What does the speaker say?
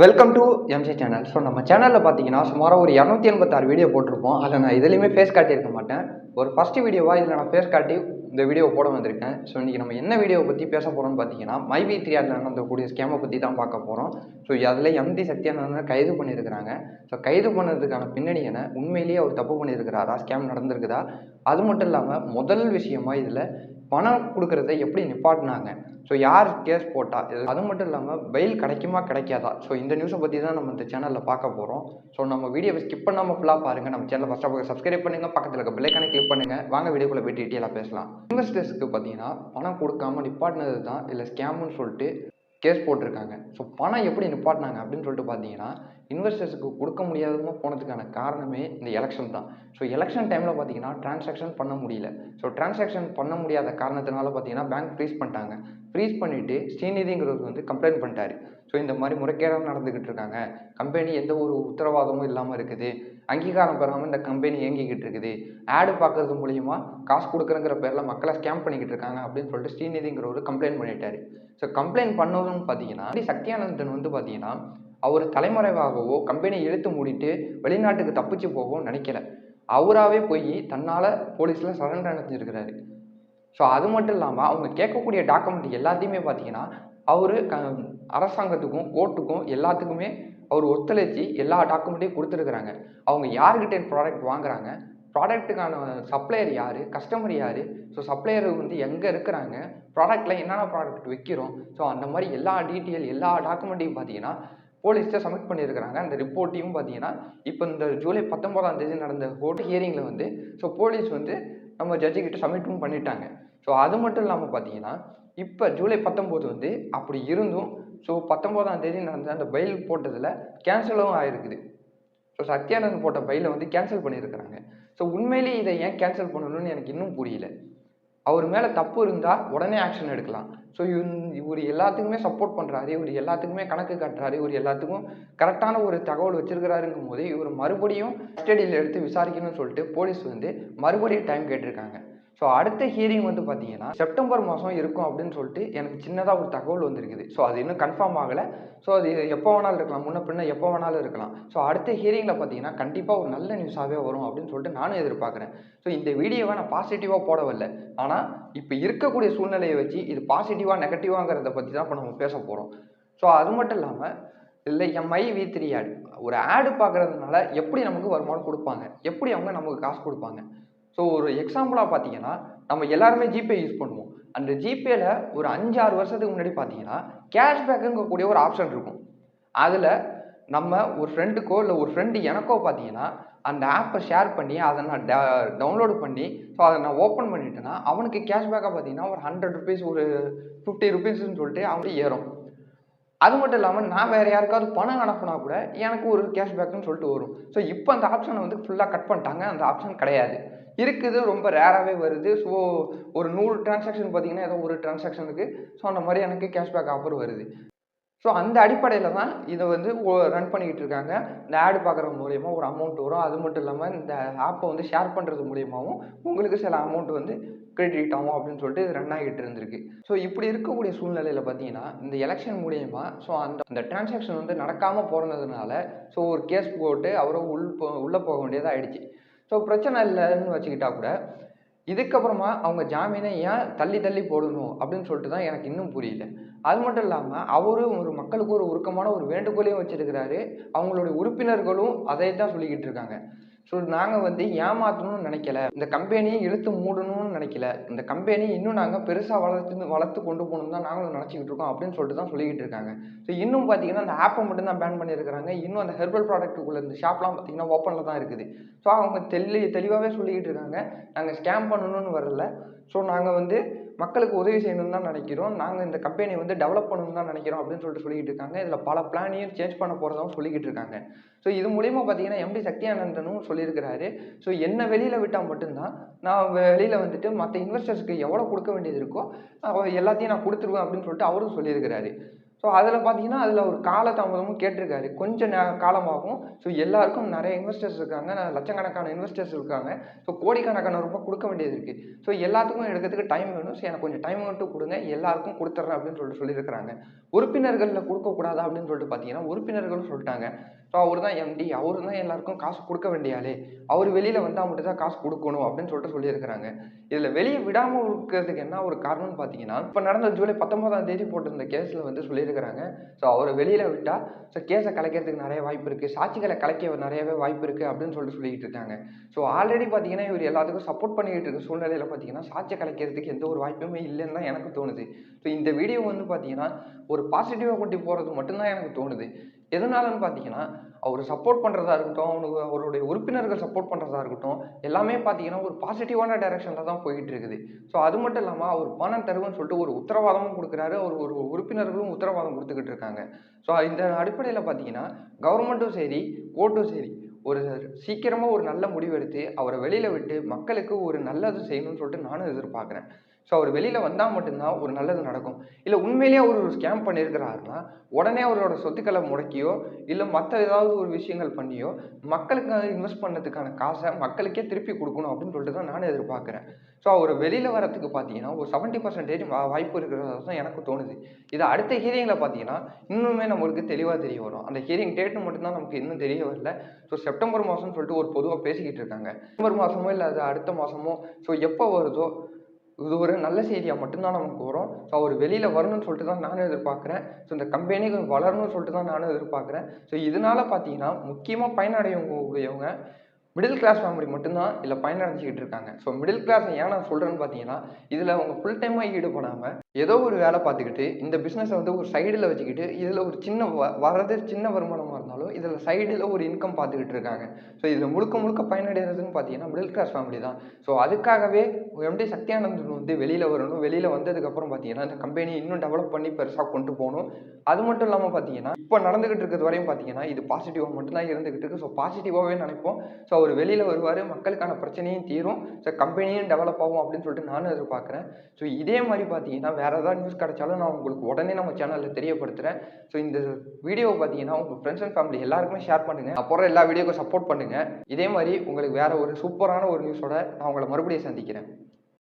Welcome to MJ channel so நம்ம சேனலில் பார்த்தீங்கன்னா சுமாராக ஒரு இரநூத்தி எண்பத்தாறு வீடியோ போட்டிருப்போம். அதில் நான் இதுலேயுமே ஃபேஸ் காட்டியிருக்க மாட்டேன். ஒரு ஃபஸ்ட்டு வீடியோவாக இதில் நான் ஃபேஸ் காட்டி இந்த வீடியோ போட வந்திருக்கேன். ஸோ இன்றைக்கி நம்ம என்ன வீடியோவை பற்றி பேச போகிறோம்னு பார்த்தீங்கன்னா மைபி த்ரீ ஆரில் நடந்தக்கூடிய ஸ்கேமை பற்றி தான் பார்க்க போகிறோம் ஸோ அதில் எம்டி சத்யானந்தனை கைது பண்ணியிருக்கிறாங்க. ஸோ கைது பண்ணதுக்கான பின்னணி என்ன? உண்மையிலேயே அவர் தப்பு பண்ணியிருக்கிறாரா? ஸ்கேம் நடந்திருக்குதா? அது மட்டும் இல்லாமல் முதல் விஷயமா இதில் பணம் கொடுக்கறத எப்படி நிப்பாட்டினாங்க? ஸோ யார் கேஸ் போட்டா? இது அது மட்டும் இல்லாமல் பெயில் கிடைக்குமா கிடைக்காதா? ஸோ இந்த நியூஸை பற்றி தான் நம்ம இந்த சேனலில் பார்க்க போகிறோம் ஸோ நம்ம வீடியோவை ஸ்கிப் பண்ணாமல் ஃபுல்லாக பாருங்கள் நம்ம சேனலை ஃபஸ்ட் ஆஃப் சப்ஸ்கிரைப் பண்ணுங்கள் பக்கத்தில் இருக்க பெல்லைக்கான கிளிக் பண்ணுங்கள் வாங்க வீடியோக்குள்ளே போய் டீட்டெயிலாக பேசலாம். இன்வெஸ்டர்ஸ்க்கு பார்த்தீங்கன்னா பணம் கொடுக்காம நிப்பாட்டினது தான் இல்லை ஸ்கேம்னு சொல்லிட்டு கேஸ் போட்டிருக்காங்க. ஸோ பணம் எப்படி நிப்பாட்டினாங்க அப்படின்னு சொல்லிட்டு பார்த்தீங்கன்னா இன்வெஸ்டர்ஸுக்கு கொடுக்க முடியாதமாக போனதுக்கான காரணமே இந்த எலெக்ஷன் தான். ஸோ எலெக்ஷன் டைமில் பார்த்தீங்கன்னா டிரான்சாக்ஷன் பண்ண முடியல. ஸோ டிரான்சாக்ஷன் பண்ண முடியாத காரணத்தினால பார்த்தீங்கன்னா பேங்க் ஃப்ரீஸ் பண்ணிட்டாங்க. ஃப்ரீஸ் பண்ணிவிட்டு ஸ்ரீநிதிங்கிறவர் வந்து கம்ப்ளைண்ட் பண்ணிட்டாரு. ஸோ இந்த மாதிரி முறைகேடாக நடந்துக்கிட்டு இருக்காங்க. கம்பெனி எந்த ஒரு உத்தரவாதமும் இல்லாமல் இருக்குது. அங்கீகாரம் பெறாமல் இந்த கம்பெனி இயங்கிக்கிட்டு இருக்குது. ஆடு பார்க்கறது மூலியமா காசு கொடுக்குறங்கிற பேரில் மக்களை ஸ்கேம் பண்ணிக்கிட்டு இருக்காங்க அப்படின்னு சொல்லிட்டு ஸ்ரீநிதிங்கிறவர் கம்ப்ளைண்ட் பண்ணிட்டாரு. ஸோ கம்ப்ளைண்ட் பண்ணதும் பார்த்தீங்கன்னா சத்யானந்தன் வந்து பார்த்தீங்கன்னா அவர் தலைமறைவாகவோ கம்பெனியை இழுத்து மூடிட்டு வெளிநாட்டுக்கு தப்பிச்சு போகவும் நினைக்கல. அவராகவே போய் தன்னால் போலீஸில் சரண்டர் அடைஞ்சிருக்கிறாரு. ஸோ அது மட்டும் இல்லாமல் அவங்க கேட்கக்கூடிய டாக்குமெண்ட் எல்லாத்தையுமே பார்த்தீங்கன்னா அவர் க அரசாங்கத்துக்கும் கோர்ட்டுக்கும் எல்லாத்துக்குமே அவர் ஒத்துழைச்சி எல்லா டாக்குமெண்ட்டையும் கொடுத்துருக்குறாங்க. அவங்க யார்கிட்ட ப்ராடக்ட் வாங்குறாங்க? ப்ராடக்ட்டுக்கான சப்ளையர் யார்? கஸ்டமர் யார்? ஸோ சப்ளையர் வந்து எங்கே இருக்கிறாங்க? ப்ராடக்ட்டில் என்னென்ன ப்ராடக்ட் விற்கிறோம் ஸோ அந்த மாதிரி எல்லா டீட்டெயில் எல்லா டாக்குமெண்ட்டையும் பார்த்தீங்கன்னா போலீஸ்கிட்ட சப்மிட் பண்ணியிருக்கிறாங்க. அந்த ரிப்போர்ட்டையும் பார்த்தீங்கன்னா இப்போ இந்த ஜூலை பத்தொன்பதாம் தேதி நடந்த கோர்ட் ஹியரிங்கில் வந்து ஸோ போலீஸ் வந்து நம்ம ஜட்ஜுக்கிட்ட சப்மிட்டும் பண்ணிட்டாங்க. ஸோ அது மட்டும் இல்லாமல் பார்த்தீங்கன்னா இப்போ ஜூலை பத்தொம்போது வந்து அப்படி இருந்தும் ஸோ பத்தொம்போதாம் தேதி நடந்த அந்த பயில் போட்டதில் கேன்சலும் ஆகிருக்குது ஸோ சத்யானந்த் போட்ட பயிலை வந்து கேன்சல் பண்ணியிருக்கிறாங்க. ஸோ உண்மையிலேயே இதை ஏன் கேன்சல் பண்ணணும்னு எனக்கு இன்னும் புரியல. அவர் மேலே தப்பு இருந்தால் உடனே ஆக்ஷன் எடுக்கலாம். ஸோ இவர் எல்லாத்துக்குமே சப்போர்ட் பண்ணுறாரு இவர் எல்லாத்துக்குமே கணக்கு காட்டுறாரு இவர் எல்லாத்துக்கும் கரெக்டான ஒரு தகவல் வச்சுருக்கிறாருங்கும் போது இவர் மறுபடியும் கஸ்டடியில் எடுத்து விசாரிக்கணும்னு சொல்லிட்டு போலீஸ் வந்து மறுபடியும் டைம் கேட்டிருக்காங்க. ஸோ அடுத்த ஹியரிங் வந்து பார்த்தீங்கன்னா செப்டம்பர் மாதம் இருக்கும் அப்படின்னு சொல்லிட்டு எனக்கு சின்னதாக ஒரு தகவல் வந்திருக்குது. ஸோ அது இன்னும் கன்ஃபார்ம் ஆகலை. ஸோ அது எப்போ வேணாலும் இருக்கலாம். முன்ன பின்ன எப்போ வேணாலும் இருக்கலாம். ஸோ அடுத்த ஹியரிங்கில் பார்த்தீங்கன்னா கண்டிப்பாக ஒரு நல்ல நியூஸாகவே வரும் அப்படின்னு சொல்லிட்டு நானும் எதிர்பார்க்குறேன். ஸோ இந்த வீடியோவை நான் பாசிட்டிவாக போடவில்லை. ஆனால் இப்போ இருக்கக்கூடிய சூழ்நிலையை வச்சு இது பாசிட்டிவாக நெகட்டிவாங்கிறத பற்றி தான் இப்போ நம்ம பேச போகிறோம் ஸோ அது மட்டும் இல்லாமல் இல்லை எம்ஐ வி த்ரீ ஆட் ஒரு ஆடு பார்க்குறதுனால எப்படி நமக்கு வருமானம் கொடுப்பாங்க? எப்படி அவங்க நமக்கு காசு கொடுப்பாங்க? ஸோ ஒரு எக்ஸாம்பிளாக பார்த்தீங்கன்னா நம்ம எல்லாருமே ஜிபே யூஸ் பண்ணுவோம். அந்த ஜிபேல ஒரு அஞ்சு ஆறு வருஷத்துக்கு முன்னாடி பார்த்தீங்கன்னா கேஷ்பேக்குங்கக்கூடிய ஒரு ஆப்ஷன் இருக்கும். அதில் நம்ம ஒரு ஃப்ரெண்டுக்கோ இல்லை ஒரு ஃப்ரெண்டு எனக்கோ பார்த்தீங்கன்னா அந்த ஆப்பை ஷேர் பண்ணி அதை நான் டவுன்லோடு பண்ணி ஸோ அதை நான் ஓப்பன் பண்ணிட்டேன்னா அவனுக்கு கேஷ்பேக்காக பார்த்தீங்கன்னா ஒரு ஹண்ட்ரட் ருபீஸ் ஒரு ஃபிஃப்டி ருபீஸ்ன்னு சொல்லிட்டு அவனுக்கு ஏறும். அது மட்டும் இல்லாமல் நான் வேறு யாருக்காவது பணம் அனுப்புனா கூட எனக்கு ஒரு கேஷ்பேக்குன்னு சொல்லிட்டு வரும். ஸோ இப்போ அந்த ஆப்ஷனை வந்து ஃபுல்லாக கட் பண்ணிட்டாங்க. அந்த ஆப்ஷன் கிடையாது. இருக்குது ரொம்ப ரேராகவே வருது. ஸோ ஒரு நூறு டிரான்சாக்ஷன் பார்த்தீங்கன்னா ஏதோ ஒரு டிரான்சாக்ஷனுக்கு ஸோ அந்த மாதிரி எனக்கு கேஷ்பேக் ஆஃபர் வருது. ஸோ அந்த அடிப்படையில் தான் இதை வந்து ரன் பண்ணிக்கிட்டு இருக்காங்க. இந்த ஆடு பார்க்குறது மூலயமா ஒரு அமௌண்ட் வரும். அது மட்டும் இல்லாமல் இந்த ஆப்பை வந்து ஷேர் பண்ணுறது மூலியமாகவும் உங்களுக்கு சில அமௌண்ட் வந்து கிரெடிட் ஆகும் அப்படின்னு சொல்லிட்டு இது ரன் ஆகிட்டு இருந்திருக்கு. ஸோ இப்படி இருக்கக்கூடிய சூழ்நிலையில் பார்த்தீங்கன்னா இந்த எலெக்ஷன் மூலியமாக ஸோ அந்த அந்த டிரான்சாக்ஷன் வந்து நடக்காமல் போகிறதுனால ஸோ ஒரு கேஸ் போட்டு அவரை உள் போ உள்ளே போக வேண்டியதாக ஆயிடுச்சு. ஸோ பிரச்சனை இல்லைன்னு வச்சுக்கிட்டா கூட இதுக்கப்புறமா அவங்க ஜாமீனை ஏன் தள்ளி தள்ளி போடணும் அப்படின்னு சொல்லிட்டு தான் எனக்கு இன்னும் புரியல. அது மட்டும் இல்லாமல் அவரும் ஒரு மக்களுக்கு ஒரு உருக்கமான ஒரு வேண்டுகோளையும் வச்சிருக்கிறாரு. அவங்களுடைய உறுப்பினர்களும் அதை தான் சொல்லிக்கிட்டு இருக்காங்க. ஸோ நாங்கள் வந்து ஏமாற்றணும்னு நினைக்கல. இந்த கம்பெனியை இழுத்து மூடணும்னு நினைக்கல. இந்த கம்பெனி இன்னும் நாங்கள் பெருசாக வளர்த்து வளர்த்து கொண்டு போகணும் தான் நாங்களும் நினச்சிக்கிட்டு இருக்கோம் அப்படின்னு சொல்லிட்டு தான் சொல்லிக்கிட்டு இருக்காங்க. ஸோ இன்னும் பார்த்தீங்கன்னா அந்த ஆப்பை மட்டும் தான் பேன் பண்ணியிருக்கிறாங்க. இன்னும் அந்த ஹெர்பல் ப்ராடக்ட்டுக்குள்ளே இந்த ஷாப்லாம் பார்த்தீங்கன்னா ஓப்பனில் தான் இருக்குது. ஸோ அவங்க தெளி தெளிவாகவே சொல்லிக்கிட்டு இருக்காங்க. நாங்கள் ஸ்கேம் பண்ணணும்னு வரல. ஸோ நாங்கள் வந்து மக்களுக்கு உதவி செய்யணும்னு தான் நினைக்கிறோம். நாங்கள் இந்த கம்பெனி வந்து டெவலப் பண்ணணும்னு தான் நினைக்கிறோம் அப்படின்னு சொல்லிட்டு சொல்லிக்கிட்டு இருக்காங்க. இதில் பல பிளானையும் சேஞ்ச் பண்ண போகிறதாவும் சொல்லிக்கிட்டு இருக்காங்க. ஸோ இது மூலியமாக பார்த்தீங்கன்னா எம்டி சக்தியானந்தனும் சொல்லியிருக்கிறாரு. ஸோ என்ன வெளியில் விட்டால் மட்டும்தான் நான் வெளியில் வந்துட்டு மற்ற இன்வெஸ்டர்ஸ்க்கு எவ்வளோ கொடுக்க வேண்டியது இருக்கோ எல்லாத்தையும் நான் கொடுத்துருவேன் அப்படின்னு சொல்லிட்டு அவரும் சொல்லியிருக்கிறாரு. ஸோ அதில் பார்த்தீங்கன்னா அதில் ஒரு காலதாமதமும் கேட்டிருக்காரு. கொஞ்சம் நே காலமாகும். ஸோ எல்லாருக்கும் நிறைய இன்வெஸ்டர்ஸ் இருக்காங்க. லட்சக்கணக்கான இன்வெஸ்டர்ஸ் இருக்காங்க. ஸோ கோடிக்கணக்கான ரூபாய் கொடுக்க வேண்டியது இருக்குது ஸோ எல்லாத்துக்கும் எடுக்கிறதுக்கு டைம் வேணும். ஸோ எனக்கு கொஞ்சம் டைம் மட்டும் கொடுங்க. எல்லாருக்கும் கொடுத்துட்றேன் அப்படின்னு சொல்லிட்டு சொல்லியிருக்கிறாங்க. உறுப்பினர்களில் கொடுக்கக்கூடாதா அப்படின்னு சொல்லிட்டு பார்த்தீங்கன்னா உறுப்பினர்களும் சொல்லிட்டாங்க. ஸோ அவர் தான் எம்டி அவர் தான் எல்லாருக்கும் காசு கொடுக்க வேண்டிய ஆளு. அவர் வெளியில் வந்தால் மட்டும் தான் காசு கொடுக்கணும் அப்படின்னு சொல்லிட்டு சொல்லியிருக்கிறாங்க. இதில் வெளியே விடாமல் இருக்கிறதுக்கு என்ன ஒரு காரணம்னு பார்த்தீங்கன்னா இப்போ நடந்த ஜூலை பத்தொன்பதாம் தேதி போட்டிருந்த கேஸில் வந்து சொல்லியிருக்கிறாங்க. ஸோ அவரை வெளியில் விட்டால் ஸோ கேஸை கலைக்கிறதுக்கு நிறைய வாய்ப்பு இருக்குது சாட்சிகளை கலைக்க நிறையவே வாய்ப்பு இருக்குது அப்படின்னு சொல்லிட்டு சொல்லிக்கிட்டு இருக்காங்க. ஸோ ஆல்ரெடி பார்த்தீங்கன்னா இவர் எல்லாத்துக்கும் சப்போர்ட் பண்ணிக்கிட்டு இருக்க சூழ்நிலையில் பார்த்தீங்கன்னா சாட்சியை கலைக்கிறதுக்கு எந்த ஒரு வாய்ப்புமே இல்லைன்னு தான் எனக்கு தோணுது. ஸோ இந்த வீடியோ வந்து பார்த்தீங்கன்னா ஒரு பாசிட்டிவாக கொண்டு போகிறது மட்டும்தான் எனக்கு தோணுது. எதனாலன்னு பார்த்தீங்கன்னா அவர் சப்போர்ட் பண்ணுறதா இருக்கட்டும் அவனுக்கு அவருடைய உறுப்பினர்கள் சப்போர்ட் பண்ணுறதா இருக்கட்டும் எல்லாமே பார்த்தீங்கன்னா ஒரு பாசிட்டிவான டைரக்ஷனில் தான் போயிட்டு இருக்குது ஸோ அது மட்டும் இல்லாமல் அவர் பணம் தருவன்னு சொல்லிட்டு ஒரு உத்தரவாதமும் கொடுக்குறாரு அவர் ஒரு உறுப்பினர்களும் உத்தரவாதம் கொடுத்துக்கிட்டு இருக்காங்க. ஸோ இந்த அடிப்படையில் பார்த்தீங்கன்னா கவர்மெண்ட்டும் சரி கோர்ட்டும் சரி ஒரு சீக்கிரமாக ஒரு நல்ல முடிவு எடுத்து அவரை வெளியில் விட்டு மக்களுக்கு ஒரு நல்லது செய்யணும்னு சொல்லிட்டு நானும் எதிர்பார்க்குறேன். ஸோ அவர் வெளியில் வந்தால் மட்டும்தான் ஒரு நல்லது நடக்கும். இல்லை உண்மையிலேயே அவர் ஒரு ஸ்கேம் பண்ணியிருக்கிறாருன்னா உடனே அவரோட சொத்துக்களை முடக்கியோ இல்லை மற்ற ஏதாவது ஒரு விஷயங்கள் பண்ணியோ மக்களுக்கு இன்வெஸ்ட் பண்ணதுக்கான காசை மக்களுக்கே திருப்பி கொடுக்கணும் அப்படின்னு சொல்லிட்டு தான் நானும் எதிர்பார்க்குறேன். ஸோ அவர் வெளியில் வரத்துக்கு பார்த்தீங்கன்னா ஒரு செவன்ட்டி பர்சன்டேஜ் வாய்ப்பு இருக்கிறதா தான் எனக்கு தோணுது. இது அடுத்த ஹீரிங்கில் பார்த்தீங்கன்னா இன்னுமே நம்மளுக்கு தெளிவாக தெரிய வரும். அந்த ஹீரிங் டேட்டு மட்டும்தான் நமக்கு இன்னும் தெரிய வரல. ஸோ செப்டம்பர் மாதம்னு சொல்லிட்டு ஒரு பொதுவாக பேசிக்கிட்டு இருக்காங்க. செப்டம்பர் மாதமோ இல்லை அது அடுத்த மாதமோ ஸோ எப்போ வருதோ இது ஒரு நல்ல செய்தியாக மட்டும்தான் நமக்கு வரும் ஸோ அவர் வெளியில் வரணும்னு சொல்லிட்டு தான் நானும் எதிர்பார்க்குறேன். ஸோ இந்த கம்பெனி வளரணும்னு சொல்லிட்டு தான் நானும் எதிர்பார்க்குறேன். ஸோ இதனால பார்த்தீங்கன்னா முக்கியமாக பயனடையவங்க மிடில் கிளாஸ் ஃபேமிலி மட்டும்தான் இதில் பயனடைஞ்சிக்கிட்டு இருக்காங்க. ஸோ மிடில் கிளாஸ் ஏன் நான் சொல்கிறேன்னு பார்த்தீங்கன்னா இதில் அவங்க ஃபுல் டைமாக ஈடுபடாமல் ஏதோ ஒரு வேலை பார்த்துக்கிட்டு இந்த பிஸ்னஸை வந்து ஒரு சைடில் வச்சுக்கிட்டு இதில் ஒரு சின்ன வ வரது சின்ன வருமானமாக இருந்தாலும் இதில் சைடில் ஒரு இன்கம் பார்த்துக்கிட்டு இருக்காங்க. ஸோ இதில் முழுக்க முழுக்க பயனடைகிறதுன்னு பார்த்தீங்கன்னா மிடில் கிளாஸ் ஃபேமிலி தான். ஸோ அதுக்காகவே எம்டி சத்யானந்தன் வந்து வெளியில் வரணும். வெளியில் வந்ததுக்கப்புறம் பார்த்தீங்கன்னா இந்த கம்பெனி இன்னும் டெவலப் பண்ணி பெருசாக கொண்டு போகணும். அது மட்டும் இல்லாமல் பார்த்தீங்கன்னா இப்போ நடந்துகிட்டு இருக்கிறது வரையும் பார்த்தீங்கன்னா இது பாசிட்டிவாக மட்டும்தான் இருந்துகிட்டு இருக்கு. ஸோ பாசிட்டிவாகவே நினைப்போம். ஸோ அவர் வெளியில் வருவார் மக்களுக்கான பிரச்சனையும் தீரும் ஸோ கம்பெனியும் டெவலப் ஆகும் அப்படின்னு சொல்லிட்டு நானும் எதிர்பார்க்குறேன். ஸோ இதே மாதிரி பார்த்தீங்கன்னா வேறு ஏதாவது நியூஸ் கிடைச்சாலும் நான் உங்களுக்கு உடனே நம்ம சேனலில் தெரியப்படுத்துகிறேன் ஸோ இந்த வீடியோவை பார்த்தீங்கன்னா உங்கள் ஃப்ரெண்ட்ஸ் அண்ட் ஃபேமிலி எல்லாருக்குமே ஷேர் பண்ணுங்கள் அப்புறம் எல்லா வீடியோக்கும் சப்போர்ட் பண்ணுங்கள் இதே மாதிரி உங்களுக்கு வேறு ஒரு சூப்பரான ஒரு நியூஸோட நான் உங்களை மறுபடியும் சந்திக்கிறேன்.